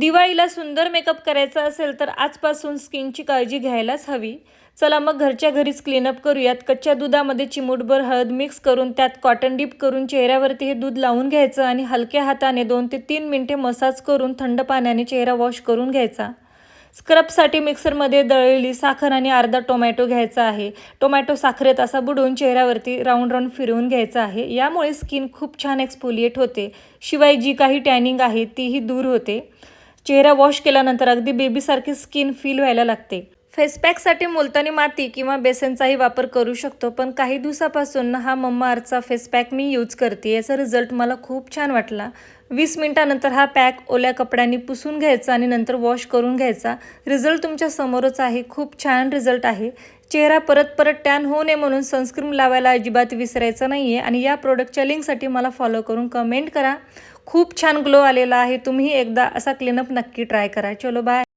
दिवाळीला सुंदर मेकअप करायचा असेल तर आजपासून स्किनची काळजी घ्यायलाच हवी. चला मग घरच्या घरीच क्लीनअप करूयात. कच्च्या दुधामध्ये चिमूटभर हळद मिक्स करून त्यात कॉटन डिप करून चेहऱ्यावरती हे दूध लावून घ्यायचं आणि हलक्या हाताने दोन ते तीन मिनटे मसाज करून थंड पाण्याने चेहरा वॉश करून घ्यायचा. स्क्रबसाठी मिक्सरमध्ये दळलेली साखर आणि अर्धा टोमॅटो घ्यायचा आहे. टोमॅटो साखरेत असा बुडवून चेहऱ्यावरती राऊंड राऊंड फिरवून घ्यायचा आहे. यामुळे स्किन खूप छान एक्सफोलिएट होते. शिवाय जी काही टॅनिंग आहे तीही दूर होते. चेहरा वॉश केल्यानंतर अगदी बेबीसारखी स्किन फील व्हायला लागते. फेसपॅकसाठी मुलतानी माती किंवा बेसनचाही वापर करू शकतो पण काही दिवसापासून हा मम्मा अर्थचा फेसपॅक मी यूज करते याचा रिझल्ट मला खूप छान वाटला. वीस मिनिटानंतर हा पॅक ओल्या कपड्यांनी पुसून घ्यायचा आणि नंतर वॉश करून घ्यायचा. रिझल्ट तुमच्या समोरच आहे. खूप छान रिझल्ट आहे. चेहरा परत परत टॅन होऊ नये म्हणून सनस्क्रीन लावायला अजिबात विसरायचं नाही आहे आणि या प्रोडक्टच्या लिंकसाठी मला फॉलो करून कमेंट करा. खूप छान ग्लो आलेला आहे. तुम्ही एकदा असा क्लीनअप नक्की ट्राय करा. चलो बाय